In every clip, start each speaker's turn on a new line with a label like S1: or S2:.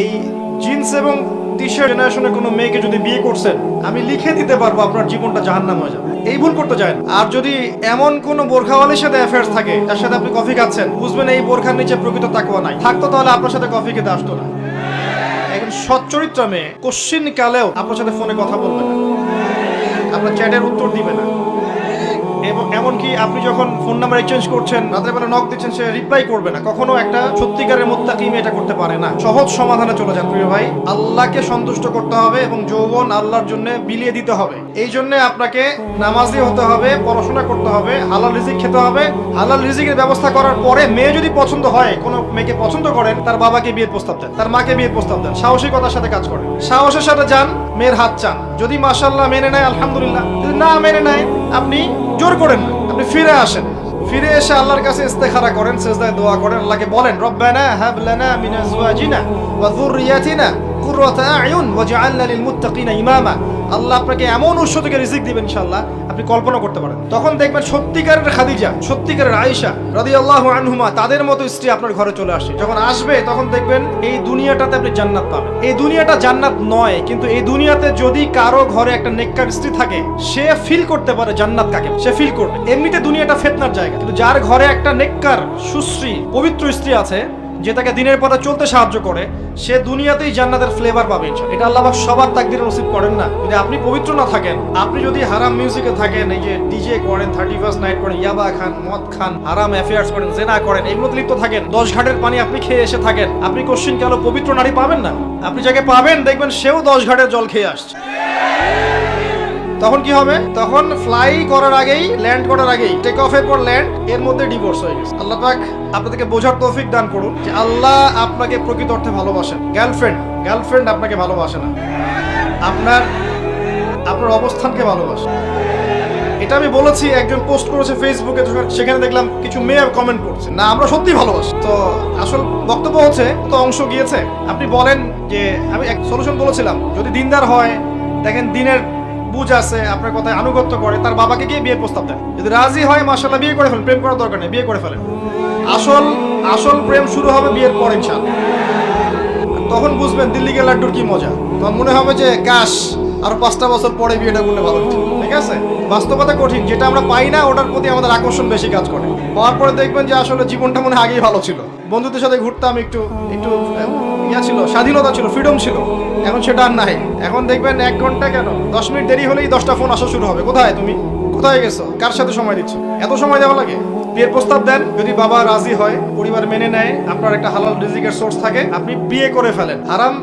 S1: এই জিন্স এবং T shirt জেনারেশনে কোনো মেয়েকে যদি বিয়ে করছেন আমি লিখে দিতে পারব আপনার জীবনটা জাহান্নাম হয়ে যাবে। এই ভুল করতে চায় আর যদি এমন কোন বোরখাওয়ালির সাথে অ্যাফেয়ার্স থাকে যার সাথে আপনি কফি খাচ্ছেন, বুঝবেন এই বোরখার নিচে প্রকৃত তাকুয়া নাই। থাকতো তাহলে আপনার সাথে কফি খেতে আসতো না। এখন সচ্চরিত্র মেয়ে কোশ্চিন কালেও আপনার সাথে ফোনে কথা বলবে না। আপনার চ্যাটের উত্তর দিবে না। এবং এমনকি আপনি যখন ফোন নাম্বার এক্সচেঞ্জ করছেন রাতের বেলা নক দিচ্ছেন, সে রিপ্লাই করবে না। কখনো একটা সত্যিকারের মোত্তাকি মেয়ে এটা করতে পারে না। সহজ সমাধানে চলে যান প্রিয় ভাই। আল্লাহকে সন্তুষ্ট করতে হবে এবং যৌবন আল্লাহর জন্য বিলিয়ে দিতে হবে। এই জন্য আপনাকে নামাজি হতে হবে, পড়াশোনা করতে হবে, হালাল রিজিক খেতে হবে। হালাল রিজিকের ব্যবস্থা করার পরে মেয়ে যদি পছন্দ হয়, কোনো মেয়েকে পছন্দ করেন, তার বাবাকে বিয়ের প্রস্তাব দেন, তার মাকে বিয়ের প্রস্তাব দেন, সাহসিকতার সাথে কাজ করেন। সাহসের সাথে যান, মেয়ের হাত চান। যদি মাশাল্লাহ মেনে নেয়, আলহামদুলিল্লাহ। যদি না মেনে নেয়, আপনি জোর করেন, আপনি ফিরে আসেন। ফিরে এসে আল্লাহর কাছে ইস্তেখারা করেন, সেজদায় দোয়া করেন, আল্লাহকে বলেন, রব্বানা হাব লানা মিন আজওয়াজিনা ওয়া যুররিয়াতিনা কুররাতা আয়ুন ওয়াজআলনা লিল মুত্তাকিনা ইমামা। আল্লাহ আপনাকে এমন উৎস থেকে রিজিক দিবেন ইনশাআল্লাহ, আপনি কল্পনা করতে পারেন। তখন দেখবেন সত্যিকারের খাদিজা, সত্যিকারের আয়েশা রাদিয়াল্লাহু আনহুমা, তাদের মতো স্ত্রী আপনার ঘরে চলে আসে। যখন আসবে, তখন দেখবেন এই দুনিয়াটাতে আপনি জান্নাত পাবেন। এই দুনিয়াটা জান্নাত নয়, কিন্তু এই দুনিয়াতে যদি কারও ঘরে একটা নেককার স্ত্রী থাকে, সে ফিল করতে পারে জান্নাত কাকে, সে ফিল করবে। এমনিতে দুনিয়াটা ফেতনার জায়গা, কিন্তু যার ঘরে একটা নেককার, সুশ্রী, পবিত্র স্ত্রী আছে যে তাকে দিনের পথে চলতে সাহায্য করে, সে দুনিয়াতেই জান্নাতের ফ্লেভার পাবে এটা আল্লাহ পাক সবার তাকদিরে নসিব করেন না। যদি আপনি পবিত্র না থাকেন, আপনি যদি হারাম মিউজিকে থাকেন, এই যে ডিজে করেন থার্টি ফার্স্ট নাইট করেন, ইয়াবা খান, মদ খান, হারাম অ্যাফেয়ার্স করেন, জেনা করেন, এগুলোতে লিপ্ত থাকেন, দশ ঘাটের পানি আপনি খেয়ে এসে থাকেন, আপনি কোশ্চিন কেন পবিত্র নারী পাবেন না? আপনি যাকে পাবেন, দেখবেন সেও দশ ঘাটের জল খেয়ে আসছে। তখন কি হবে? তখন ফ্লাই করার আগেই ল্যান্ড করার আগেই টেক অফের পর ল্যান্ড এর মধ্যে ডিভোর্স হয়ে গেছে। আল্লাহ পাক আপনাদেরকে বোঝার তৌফিক দান করুন যে আল্লাহ আপনাকে প্রকৃত অর্থে ভালোবাসেন। গার্লফ্রেন্ড গার্লফ্রেন্ড আপনাকে ভালোবাসে না। আপনার আপনার অবস্থানকে ভালোবাসে। এটা আমি বলেছি, একজন পোস্ট করেছে ফেসবুকে সেখানে দেখলাম কিছু মেয়ে কমেন্ট করছে। না, আমরা সত্যি ভালোবাসি। তো আসল বক্তব্য হচ্ছে, তো অংশ গিয়েছে। আপনি বলেন যে, আমি এক সলিউশন বলেছিলাম, যদি দিনদার হয়, দেখেন দিনের বুঝ আছে, আপনার কথায় আনুগত্য করে, তার বাবাকে গিয়ে বিয়ের প্রস্তাব দেন। যদি রাজি হয় মাসাল্লাহ বিয়ে করে ফেলেন, প্রেম করার দরকার নেই, বিয়ে করে ফেলেন। আসল আসল প্রেম শুরু হবে বিয়ের পর, ইনশাআল্লাহ। তখন বুঝবেন দিল্লি গেলে লাড্ডুর কি মজা। তখন মনে হবে যে, কাশ, আর পাঁচটা বছর পরে বিয়েটা করলে ভালো ঠিক আছে? বাস্তবতা কঠিন, যেটা আমরা পাই না, ওটার প্রতি আমাদের আকর্ষণ বেশি কাজ করে। পাওয়ার পরে দেখবেন যে, আসলে জীবনটা মনে আগেই ভালো ছিল। বন্ধুদের সাথে ঘুরতাম, একটু একটু ইয়া ছিল, স্বাধীনতা ছিল ফ্রিডম ছিল। এখন সেটা আর নাই। এখন দেখবেন এক ঘণ্টা কেন? দশ মিনিট দেরি হলেই দশটা ফোন আসা শুরু হবে। কোথায় তুমি? কোথায় গেছো? কার সাথে সময় দিচ্ছ? এত সময় দেওয়া লাগে? বিয়ের প্রস্তাব দেন, যদি বাবা রাজি হয়, পরিবার মেনে নেয়, আপনার একটা হালাল রিজিকের সোর্স থাকে, আপনি বিয়ে করে ফেলেন। আরাম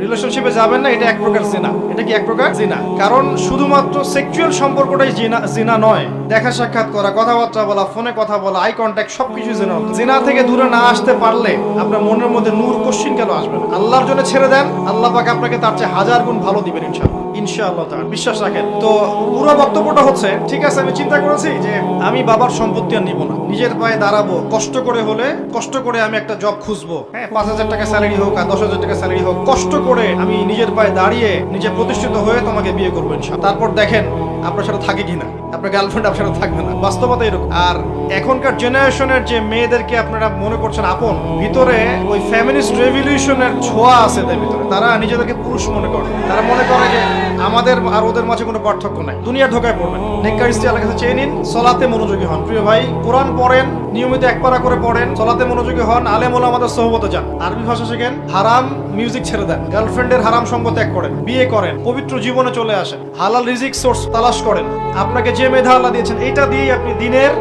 S1: রিলেশনশিপে যাবেন না, এটা এক প্রকার জিনা। এটা কি এক প্রকার? জিনা। কারণ শুধুমাত্র সেক্সুয়াল সম্পর্কটাই জিনা জিনা নয়। দেখা সাক্ষাৎ করা, কথাবার্তা বলা, ফোনে কথা বলা আই কন্ট্যাক্ট সবকিছু জিনা জিনা থেকে দূরে না আসতে পারলে আপনার মনের মধ্যে নূর কোশ্চিন কেন আসবে না? আল্লাহর জন্য ছেড়ে দেন, আল্লাহ পাক আপনাকে তার চেয়ে হাজার গুণ ভালো দিবেন ইনশাআল্লাহ। আমি বাবার সম্পত্তি আর নিজের পায়ে দাঁড়াবো, কষ্ট করে হলে, কষ্ট করে আমি একটা জব খুঁজবো। হ্যাঁ পাঁচ হাজার টাকা স্যালারি হোক আর দশ হাজার টাকা স্যালারি হোক, কষ্ট করে আমি নিজের পায়ে দাঁড়িয়ে নিজে প্রতিষ্ঠিত হয়ে তোমাকে বিয়ে করব। তারপর দেখেন আপনার সাথে থাকে কিনা। আপনার গার্লফ্রেন্ড আপনার থাকবে না। বাস্তবতা এরকম। আর এখনকার জেনারেশনের যে মেয়েদেরকে আপনারা মনে করছেন আপন, ভিতরে ওই ফ্যামিলিস্ট রেভলিউশনের ছোঁয়া আছে তার ভিতরে। তারা নিজেদেরকে পুরুষ মনে করে। তারা মনে করে যে আমাদের আর ওদের মাঝে কোনো পার্থক্য নাই। দুনিয়া ঢোকায় পড়বেন। নেককার স্ত্রী আল্লাহ কাছে চেয়ে নিন, সলাতে মনোযোগী হন। প্রিয় ভাই, কোরআন পড়েন নিয়মিত এক পারা করে পড়েন সলাতে মনোযোগী হন, আলেম আমাদের সহবতে যান। আরবি ভাষা শেখেন, হারাম মিউজিক ছেড়ে দেন। গার্লফ্রেন্ডের হারাম সঙ্গ ত্যাগ করেন, বিয়ে করেন, পবিত্র জীবনে চলে আসেন, হালাল রিজিক সোর্স তালাশ করেন। আপনাকে যে মেধা আল্লাহ দিয়েছেন, এটা দিয়েই আপনি দিনের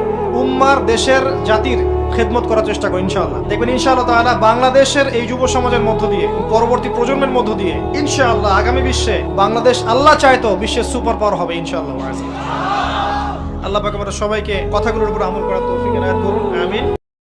S1: উম্মার, দেশের জাতির খেদমত করার চেষ্টা করি ইনশাআল্লাহ। দেখবেন ইনশাআল্লাহ তাআলা বাংলাদেশের এই যুব সমাজের মধ্য দিয়ে, পরবর্তী প্রজন্মের মধ্য দিয়ে, ইনশাআল্লাহ আগামী বিশ্বে বাংলাদেশ আল্লাহ চাইতো, বিশ্বের সুপার পাওয়ার হবে, ইনশাআল্লাহ। আল্লাহ পাক আমরা সবাইকে কথাগুলোর উপর আমল করার তৌফিক এনায়েত করুন। আমিন।